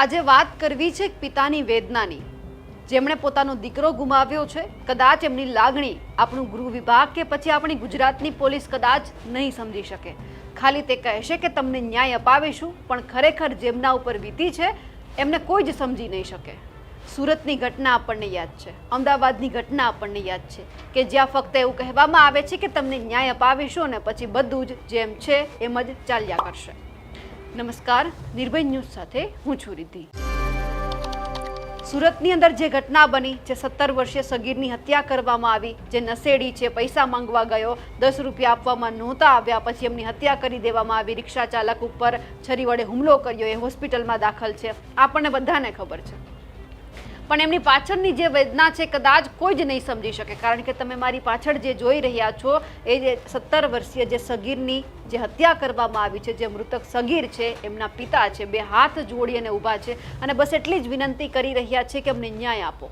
આજે વાત કરવી છે પિતાની વેદનાની. જેમણે પોતાનો દીકરો ગુમાવ્યો છે, કદાચ એમની લાગણી આપણું ગૃહ વિભાગ કે પછી આપણી ગુજરાતની પોલીસ કદાચ નહીં સમજી શકે. ખાલી તે કહેશે કે તમને ન્યાય અપાવીશું, પણ ખરેખર જેમના ઉપર વીતી છે, એમને કોઈ જ સમજી નહીં શકે. સુરતની ઘટના આપણને યાદ છે, અમદાવાદની ઘટના આપણને યાદ છે, કે જ્યાં ફક્ત એવું કહેવામાં આવે છે કે તમને ન્યાય અપાવીશું અને પછી બધું જ જેમ છે, એમ જ ચાલ્યા કરશે. નમસ્કાર, નિર્ભય ન્યૂઝ સાથે હું છું રિદ્ધિ. સુરતની અંદર જે ઘટના બની, જે સત્તર વર્ષીય સગીરની હત્યા કરવામાં આવી, જે નશેડી છે, પૈસા માંગવા ગયો, દસ રૂપિયા આપવામાં નહોતા આવ્યા, પછી એમની હત્યા કરી દેવામાં આવી, રિક્ષા ચાલક ઉપર છરી વડે હુમલો કર્યો, એ હોસ્પિટલમાં દાખલ છે. આપણને બધાને ખબર છે. પણ એમની પાછળની જે વેદના છે કદાચ કોઈ જ નહીં સમજી શકે. કારણ કે તમે મારી પાછળ જે જોઈ રહ્યા છો, એ જે સત્તર વર્ષીય જે સગીરની જે હત્યા કરવામાં આવી છે, જે મૃતક સગીર છે, એમના પિતા છે, બે હાથ જોડી અને ઊભા છે. અને બસ એટલી જ વિનંતી કરી રહ્યા છે કે અમને ન્યાય આપો.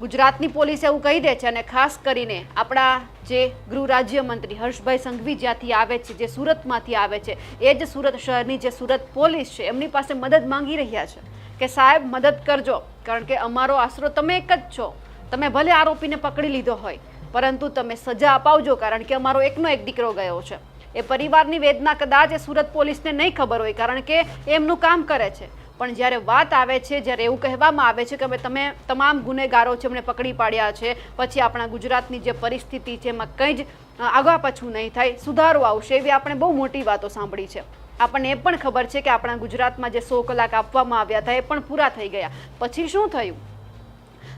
ગુજરાતની પોલીસ એવું કહી દે છે અને ખાસ કરીને આપણા જે ગૃહ રાજ્યમંત્રી હર્ષભાઈ સંઘવી જ્યાંથી આવે છે, જે સુરતમાંથી આવે છે, એ જ સુરત શહેરની જે સુરત પોલીસ છે, એમની પાસે મદદ માંગી રહ્યા છે. કે સાહેબ, મદદ કરજો. કારણ કે અમારો આશરો તમે એક જ છો. તમે ભલે આરોપીને પકડી લીધો હોય, પરંતુ તમે સજા અપાવજો કારણ કે અમારો એકનો એક દીકરો ગયો છે. એ પરિવારની વેદના કદાચ એ સુરત પોલીસને નહીં ખબર હોય કારણ કે એમનું કામ કરે છે. પણ જ્યારે વાત આવે છે, જ્યારે એવું કહેવામાં આવે છે કે અમે તમે તમામ ગુનેગારો છે એમણે પકડી પાડ્યા છે, પછી આપણા ગુજરાતની જે પરિસ્થિતિ છે એમાં કંઈ જ આગા પાછું નહીં થાય, સુધારો આવશે એવી આપણે બહુ મોટી વાતો સાંભળી છે. આપણને એ પણ ખબર છે કે આપણા ગુજરાતમાં જે સો કલાક આપવામાં આવ્યા હતા એ પણ પૂરા થઈ ગયા. પછી શું થયું?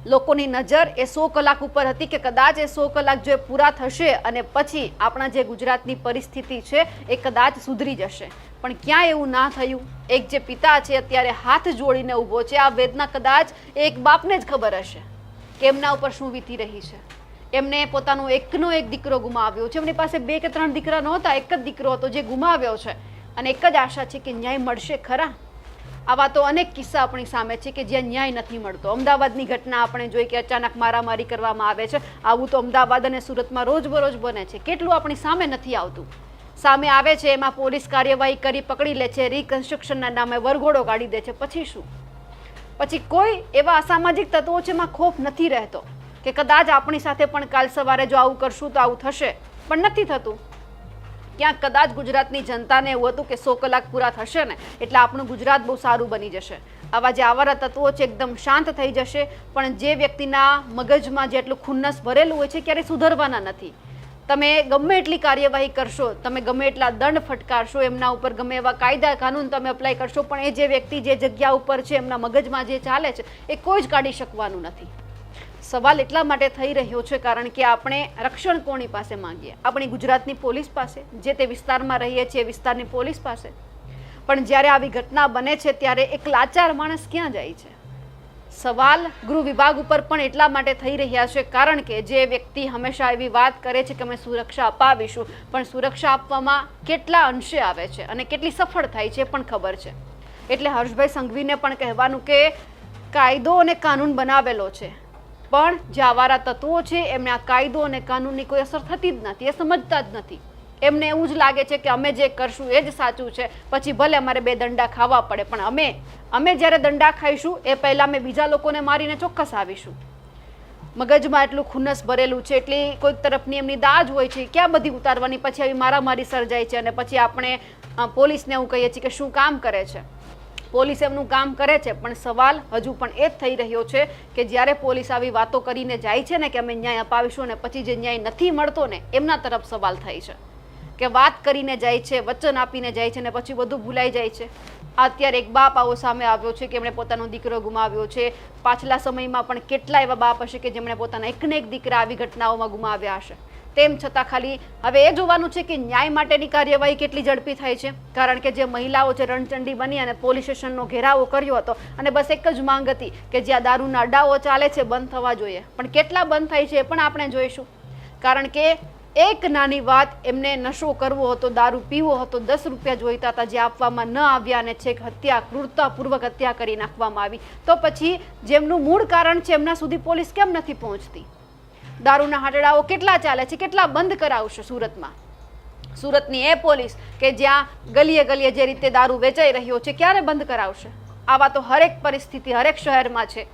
લોકોની નજર એ સો કલાક ઉપર હતી કે કદાચ એ સો કલાક જો પૂરા થશે અને પછી આપણા જે ગુજરાતની પરિસ્થિતિ છે એ કદાચ સુધરી જશે. પણ ક્યાં એવું ના થયું. એક જે પિતા છે અત્યારે હાથ જોડીને ઊભો છે. આ વેદના કદાચ એક બાપને જ ખબર હશે કે એમના ઉપર શું વીતી રહી છે. એમને પોતાનો એકનો એક દીકરો ગુમાવ્યો છે. એમની પાસે બે કે ત્રણ દીકરા નહોતા, એક જ દીકરો હતો જે ગુમાવ્યો છે. અને એક જ આશા છે કે ન્યાય મળશે ખરા? આવા તો અનેક કિસ્સા આપણી સામે છે કે જ્યાં ન્યાય નથી મળતો. અમદાવાદની ઘટના આપણે જોઈ કે અચાનક મારામારી કરવામાં આવે છે. આવું તો અમદાવાદ અને સુરતમાં રોજબરોજ બને છે. કેટલું આપણી સામે નથી આવતું? સામે આવે છે, એમાં પોલીસ કાર્યવાહી કરી પકડી લે છે રિકન્સ્ટ્રક્શનના નામે વરઘોડો કાઢી દે છે. પછી શું? પછી કોઈ એવા અસામાજિક તત્વો છે એમાં ખોફ નથી રહેતો? કે કદાચ આપણી સાથે પણ કાલ સવારે જો આવું કરશું તો આવું થશે? પણ નથી થતું. ક્યાંક કદાચ ગુજરાતની જનતાને એવું હતું કે સો કલાક પૂરા થશે ને, એટલે આપણું ગુજરાત બહુ સારું બની જશે. આવા જે આવારા તત્વો છે, એકદમ શાંત થઈ જશે, પણ જે વ્યક્તિના મગજમાં જેટલું ખુન્નસ ભરેલું હોય છે, ક્યારેય સુધરવાના નથી. તમે ગમે એટલી કાર્યવાહી કરશો, તમે ગમે એટલા દંડ ફટકારશો, એમના ઉપર ગમે એવા કાયદા, કાનૂન તમે અપ્લાય કરશો, પણ એ જે વ્યક્તિ જે જગ્યા ઉપર છે, એમના મગજમાં જે ચાલે છે, એ કોઈ જ કાઢી શકવાનું નથી. સવાલ એટલા માટે થઈ રહ્યો છે કારણ કે આપણે રક્ષણ કોની પાસે માંગીએ? આપણી ગુજરાતની પોલીસ પાસે, જે તે વિસ્તારમાં રહીએ છીએ, વિસ્તારની પોલીસ પાસે. પણ જ્યારે આવી ઘટના બને છે, ત્યારે એક લાચાર માણસ ક્યાં જાય છે? સવાલ ગૃહ વિભાગ ઉપર પણ એટલા માટે થઈ રહ્યા છે કારણ કે જે વ્યક્તિ હંમેશા એવી વાત કરે છે કે અમે સુરક્ષા અપાવીશું, પણ સુરક્ષા આપવામાં કેટલા અંશે આવે છે અને કેટલી સફળ થાય છે પણ ખબર છે. એટલે હર્ષભાઈ સંઘવીને પણ કહેવાનું કે કાયદો અને કાનૂન બનાવેલો છે. પણ જે આવારા તત્વો છે, એમને આ કાયદો અને કાનૂનની કોઈ અસર થતી જ નથી, એ સમજતા જ નથી. એમને એવું જ લાગે છે કે અમે જે કરશું એ જ સાચું છે, પછી ભલે અમારે બે દંડા ખાવા પડે, પણ અમે અમે જ્યારે દંડા ખાઈશું, એ પહેલાં અમે બીજા લોકોને મારીને ચોક્કસ આવીશું. મગજમાં એટલું ખુન્નસ ભરેલું છે, એટલી કોઈક તરફની એમની દાજ હોય છે, ક્યાં બધી ઉતારવાની, પછી આવી મારામારી સર્જાય છે, અને પછી આપણે પોલીસને એવું કહીએ છીએ કે શું કામ કરે છે. પોલીસ એમનું કામ કરે છે, પણ સવાલ હજુ પણ એ જ થઈ રહ્યો છે કે જ્યારે પોલીસ આવી વાતો કરીને જાય છે ને કે અમે ન્યાય અપાવીશું ને પછી જે ન્યાય નથી મળતો ને, એમના તરફ સવાલ થાય છે. કે વાત કરીને જાય છે, વચન આપીને જાય છે ને પછી બધું ભૂલાઈ જાય છે. અત્યારે એક બાપ આવો સામે આવ્યો છે કે એમણે પોતાનો દીકરો ગુમાવ્યો છે. પાછલા સમયમાં પણ કેટલા એવા બાપ હશે કે જેમણે પોતાના એકને એક દીકરા આવી ઘટનાઓમાં ગુમાવ્યા હશે? તેમ છતાં ખાલી હવે એ જોવાનું છે કે ન્યાય માટેની કાર્યવાહી કેટલી ઝડપી થાય છે. કારણ કે જે મહિલાઓ છે રણચંડી બની અને પોલીસ સ્ટેશનનો ઘેરાવો કર્યો હતો અને બસ એક જ માંગ હતી કે જ્યાં દારૂના અડાઓ ચાલે છે બંધ થવા જોઈએ. પણ કેટલા બંધ થાય છે એ પણ આપણે જોઈશું. કારણ કે એક નાની વાત, એમને નશો કરવો હતો, દારૂ પીવો હતો, દસ રૂપિયા જોઈતા હતા જે આપવામાં ન આવ્યા અને છેક હત્યા, ક્રૂરતાપૂર્વક હત્યા કરી નાખવામાં આવી. તો પછી જેમનું મૂળ કારણ છે એમના સુધી પોલીસ કેમ નથી પહોંચતી? દારૂના હાટડાઓ કેટલા ચાલે છે, કેટલા બંધ કરાવશે સુરતમાં? સુરતની એ પોલીસ કે જ્યાં ગલીએ ગલીએ જે રીતે દારૂ વેચાઈ રહ્યો છે, ક્યારે બંધ કરાવશે? આવા તો હરેક પરિસ્થિતિ હરેક શહેરમાં છે.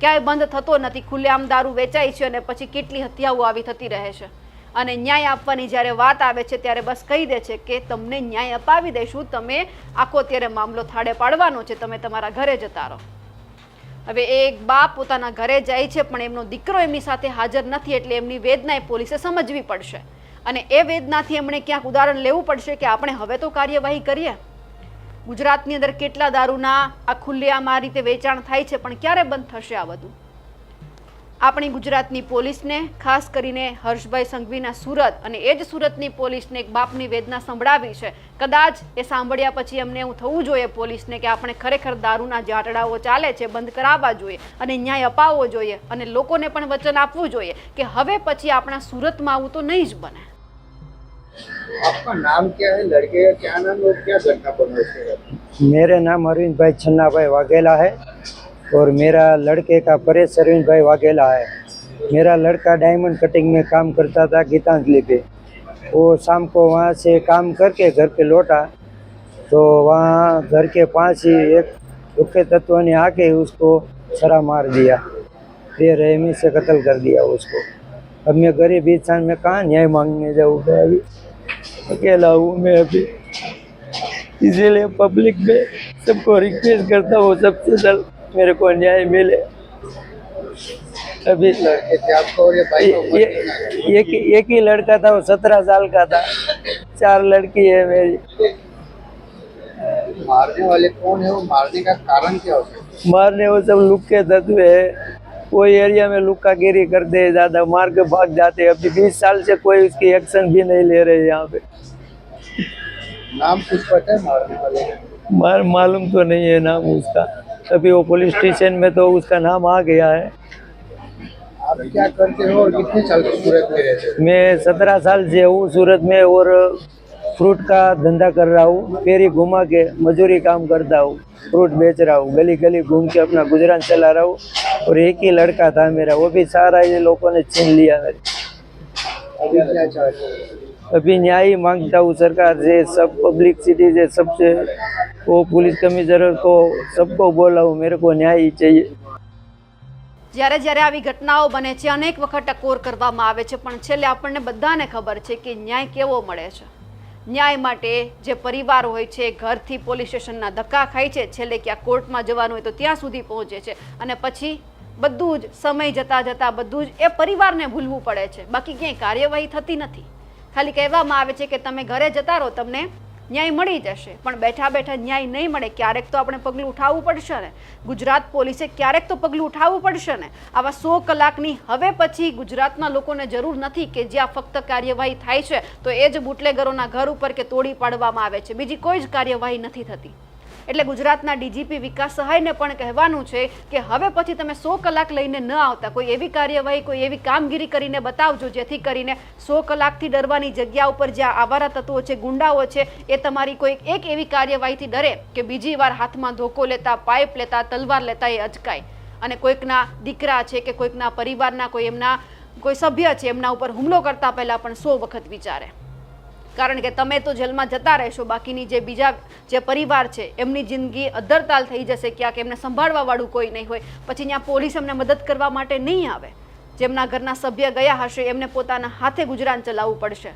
ક્યાંય બંધ થતો નથી, ખુલ્લેઆમ દારૂ વેચાય છે અને પછી કેટલી હત્યાઓ આવી થતી રહે છે. અને ન્યાય આપવાની જ્યારે વાત આવે છે, ત્યારે બસ કહી દે છે કે તમને ન્યાય અપાવી દઈશું, તમે આખો ત્યારે મામલો થાળે પાડવાનો છે, તમે તમારા ઘરે જતા રહો. હવે એક બાપ પોતાના ઘરે જાય છે, પણ એમનો દીકરો એમની સાથે હાજર નથી એટલે એમની વેદના એ પોલીસે સમજવી પડશે. અને એ વેદનાથી એમણે ક્યાંક ઉદાહરણ લેવું પડશે કે આપણે હવે તો કાર્યવાહી કરીએ? ગુજરાતની અંદર કેટલા દારૂના આ ખુલ્લેઆમ આ રીતે વેચાણ થાય છે, પણ ક્યારે બંધ થશે આ બધું? આપણી ગુજરાતની પોલીસને ખાસ કરીને હર્ષભાઈ સંઘવીના સુરત અને એ જ સુરતની પોલીસને એક બાપની વેદના સંભળાવી છે કદાચ એ સાંભળ્યા પછી એમને એવું થવું જોઈએ પોલીસને કે આપણે ખરેખર દારૂના જે આટડાઓ ચાલે છે બંધ કરાવવા જોઈએ અને ન્યાય અપાવવો જોઈએ અને લોકોને પણ વચન આપવું જોઈએ કે હવે પછી આપણા સુરતમાં આવું તો નહીં જ બને आपका नाम क्या है लड़के का क्या नाम और क्या घटना बन रही है मेरे नाम अरविंद भाई छन्ना भाई वाघेला है और मेरा लड़के का परेश अरविंद भाई वाघेला है। मेरा लड़का डायमंड कटिंग में काम करता था गीतांजलि पे। वो शाम को वहाँ से काम करके घर पे लौटा तो वहाँ घर के पास ही एक दुखे तत्व ने आके उसको सरा मार दिया। बेरहमी से कत्ल कर दिया उसको। अब मैं गरीब इंसान, में कहाँ न्याय मांगने जाऊँ मैं अभी अकेला हूँ मैं अभी। इसीलिए पब्लिक में सबको रिक्वेस्ट करता हूँ सबसे जल्द। मेरे को न्याय मिले। अभी लड़के थे आपको और ये भाई ये- ये- एक एक ही लड़का था वो सत्रह साल का था। चार लड़की है मेरी। मारने वाले कौन है? वो मारने का कारण क्या हो सकता है? मारने वो सब लुक्के तत्व है। कोई एरिया में लुक्का गिरी कर दे ज़्यादा मार के भाग जाते हैं। अभी बीस साल से कोई उसकी एक्शन भी नहीं ले रहे यहाँ पे। नाम कुछ पता है मारने वाले मार मालूम तो नहीं है नाम उसका। अभी वो पुलिस स्टेशन में तो उसका नाम आ गया है। आप क्या करते हो और कितने साल से सूरत में रहते हो? मैं सत्रह साल से हूँ सूरत में और फ्रूट का धंधा कर रहा हूँ फेरी घुमा के मजूरी काम करता हूँ फ्रूट बेच रहा हूँ गली गली घूम के अपना गुजरान चला रहा हूँ और एक ही लड़का था मेरा वो भी सारा ये लोगों ने छीन लिया मेरे। अभी क्या चाहते अभी न्याय ही मांगता हूँ सरकार से सब पब्लिक सिटी से सबसे वो पुलिस कमिश्नर को सबको बोला हूँ मेरे को न्याय ही चाहिए જ્યારે જ્યારે આવી ઘટનાઓ બને છે અનેક વખત ટકોર કરવામાં આવે છે પણ છેલ્લે આપણને બધાને ખબર છે કે ન્યાય કેવો મળે છે ન્યાય માટે જે પરિવાર હોય છે ઘરથી પોલીસ સ્ટેશનના ધક્કા ખાય છે છેલ્લે ક્યાં કોર્ટમાં જવાનું હોય તો ત્યાં સુધી પહોંચે છે અને પછી બધું જ સમય જતાં જતાં બધું જ એ પરિવારને ભૂલવું પડે છે બાકી ક્યાંય કાર્યવાહી થતી નથી ખાલી કહેવામાં આવે છે કે તમે ઘરે જતા રહો, તમને ન્યાય મળી જશે. પણ બેઠા બેઠા ન્યાય નહીં મળે, ક્યારેક તો આપણે પગલું ઉઠાવવું પડશે ને. ગુજરાત પોલીસે ક્યારેક તો પગલું ઉઠાવવું પડશે ને. આવા સો કલાકની હવે પછી ગુજરાતના લોકોને જરૂર નથી કે જ્યાં ફક્ત કાર્યવાહી થાય છે, તો એ જ બુટલેગરોના ઘર ઉપર કે તોડી પાડવામાં આવે છે. બીજી કોઈ જ કાર્યવાહી નથી થતી. એટલે ગુજરાતના ડીજીપી વિકાસ સહાયને પણ કહેવાનું છે કે હવે પછી તમે સો કલાક લઈને ન આવતા. કોઈ એવી કાર્યવાહી, કોઈ એવી કામગીરી કરીને બતાવજો જેથી કરીને સો કલાકથી ડરવાની જગ્યા ઉપર જ્યાં આવારા તત્વો છે, ગુંડાઓ છે, એ તમારી કોઈ એક એવી કાર્યવાહીથી ડરે કે બીજી વાર હાથમાં ધોકો લેતા, પાઇપ લેતા, તલવાર લેતા એ અચકાય. અને કોઈકના દીકરા છે કે કોઈકના પરિવારના, કોઈ એમના, કોઈ સભ્ય છે એમના ઉપર હુમલો કરતા પહેલાં પણ સો વખત વિચારે. કારણ કે તમે તો જેલમાં જતા રહેશો. બાકીની જે બીજા જે પરિવાર છે, એમની જિંદગી અદ્ધરતાલ થઈ જશે. ક્યાંક એમને સંભાળવા વાળું કોઈ નહીં હોય. પછી ત્યાં પોલીસ એમને મદદ કરવા માટે નહીં આવે. જેમના ઘરના સભ્ય ગયા હશે, એમને પોતાના હાથે ગુજરાન ચલાવવું પડશે.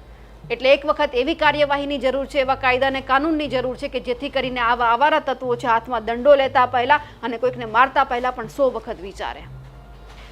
એટલે એક વખત એવી કાર્યવાહીની જરૂર છે, એવા કાયદા અને કાનૂનની જરૂર છે કે જેથી કરીને આવા આવારા તત્વો છે, હાથમાં દંડો લેતા પહેલાં અને કોઈકને મારતા પહેલાં પણ સો વખત વિચારે.